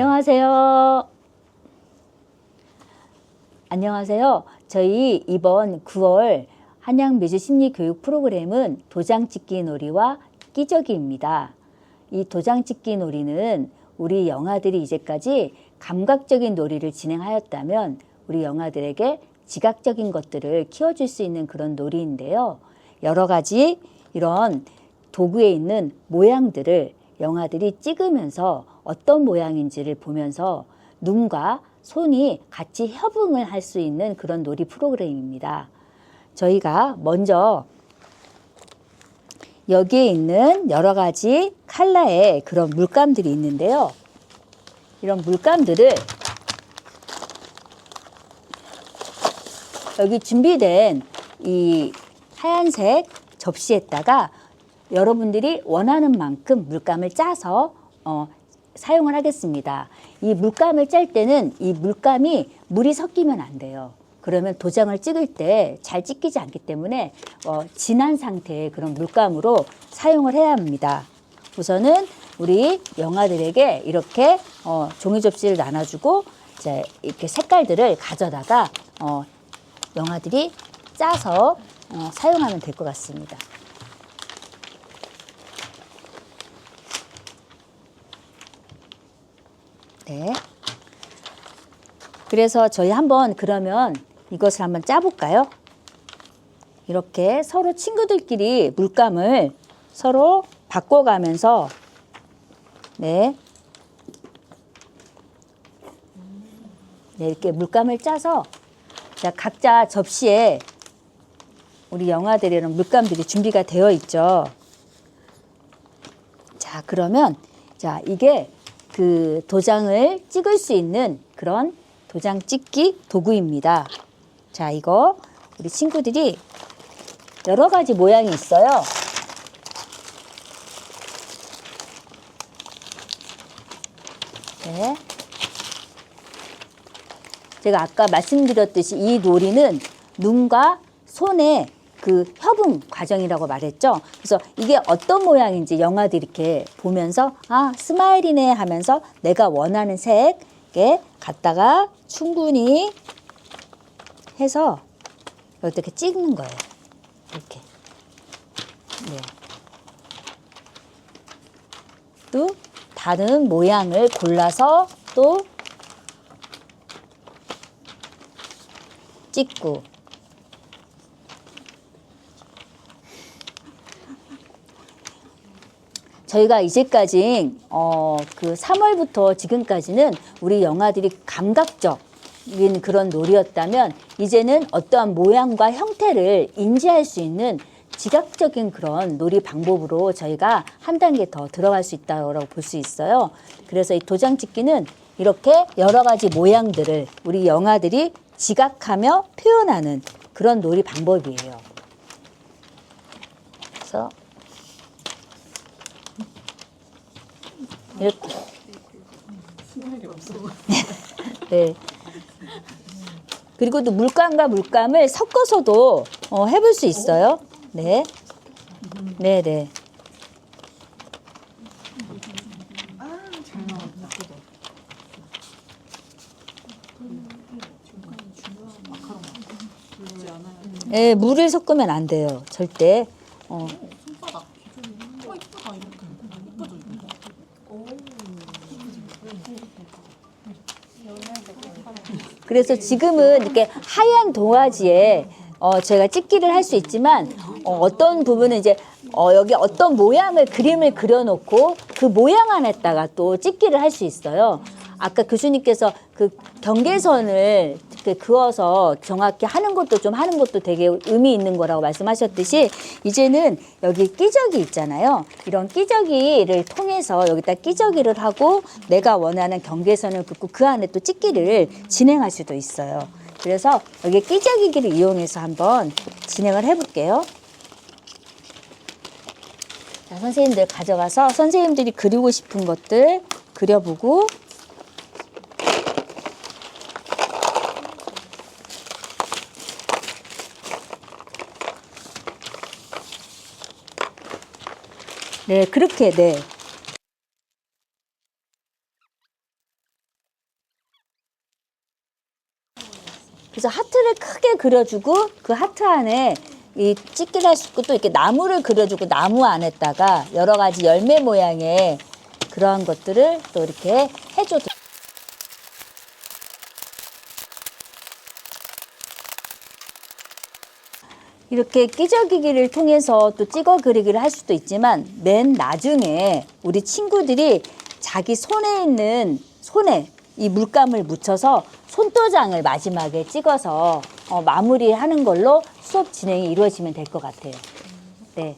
안녕하세요. 안녕하세요. 저희 이번 9월 한양 매주 심리 교육 프로그램은 도장 찍기 놀이와 끼저기입니다. 이 도장 찍기 놀이는 우리 영아들이 이제까지 감각적인 놀이를 진행하였다면 우리 영아들에게 지각적인 것들을 키워줄 수 있는 그런 놀이인데요. 여러 가지 이런 도구에 있는 모양들을 영아들이 찍으면서 어떤 모양인지를 보면서 눈과 손이 같이 협응을 할 수 있는 그런 놀이 프로그램입니다. 저희가 먼저 여기에 있는 여러 가지 컬러의 그런 물감들이 있는데요. 이런 물감들을 여기 준비된 이 하얀색 접시에다가 여러분들이 원하는 만큼 물감을 짜서 어, 사용을 하겠습니다. 이 물감을 짤 때는 이 물감이 물이 섞이면 안 돼요. 그러면 도장을 찍을 때 잘 찍히지 않기 때문에 어, 진한 상태의 그런 물감으로 사용을 해야 합니다. 우선은 우리 영아들에게 이렇게 어, 종이 접시를 나눠주고 이제 이렇게 색깔들을 가져다가 어, 영아들이 짜서 어, 사용하면 될 것 같습니다. 네. 그래서 저희 한번 그러면 이것을 한번 짜볼까요? 이렇게 서로 친구들끼리 물감을 서로 바꿔가면서 네. 네, 이렇게 물감을 짜서 자, 각자 접시에 우리 영아들이랑 물감들이 준비가 되어 있죠. 자, 그러면 자, 이게 그 도장을 찍을 수 있는 그런 도장 찍기 도구입니다. 자, 이거 우리 친구들이 여러 가지 모양이 있어요. 네. 제가 아까 말씀드렸듯이 이 놀이는 눈과 손의 그 협응 과정이라고 말했죠. 그래서 이게 어떤 모양인지 영화들 이렇게 보면서 아 스마일이네 하면서 내가 원하는 색에 갖다가 충분히 해서 이렇게 찍는 거예요. 이렇게. 네. 또 다른 모양을 골라서 또 찍고 저희가 이제까지 어, 그 3월부터 지금까지는 우리 영아들이 감각적 인 그런 놀이였다면 이제는 어떠한 모양과 형태를 인지할 수 있는 지각적인 그런 놀이 방법으로 저희가 한 단계 더 들어갈 수 있다고 볼 수 있어요. 그래서 이 도장 찍기는 이렇게 여러 가지 모양들을 우리 영아들이 지각하며 표현하는 그런 놀이 방법이에요. 그래서 이렇게 네. 그리고 또 물감과 물감을 섞어서도 어, 해볼 수 있어요. 네. 네, 네. 네, 물을 섞으면 안 돼요. 절대. 어. 그래서 지금은 이렇게 하얀 동아지에 어, 제가 찍기를 할 수 있지만 어, 떤 부분은 이제 어, 여기 어떤 모양을 그림을 그려놓고 그 모양 안에다가 또 찍기를 할 수 있어요. 아까 교수님께서 그 경계선을 이렇게 그어서 정확히 하는 것도 좀 하는 것도 되게 의미 있는 거라고 말씀하셨듯이 이제는 여기 끼적이 있잖아요. 이런 끼적이를 통해 서 여기다 끼적이를 하고 내가 원하는 경계선을 긋고 그 안에 또 찍기를 진행할 수도 있어요. 그래서 여기 끼적이기를 이용해서 한번 진행을 해볼게요. 자, 선생님들 가져가서 선생님들이 그리고 싶은 것들 그려보고 네, 그렇게 네. 그려주고 그 하트 안에 이수 있고 또 이렇게 나무를 그려주고 나무 안에다가 여러 가지 열매 모양의 그러한 것들을 또 이렇게 해줘도 이렇게 끼적이기를 통해서 또 찍어 그리기를 할 수도 있지만 맨 나중에 우리 친구들이 자기 손에 있는 손에 이 물감을 묻혀서 손도장을 마지막에 찍어서 어, 마무리하는 걸로 수업 진행이 이루어지면 될 것 같아요. 네.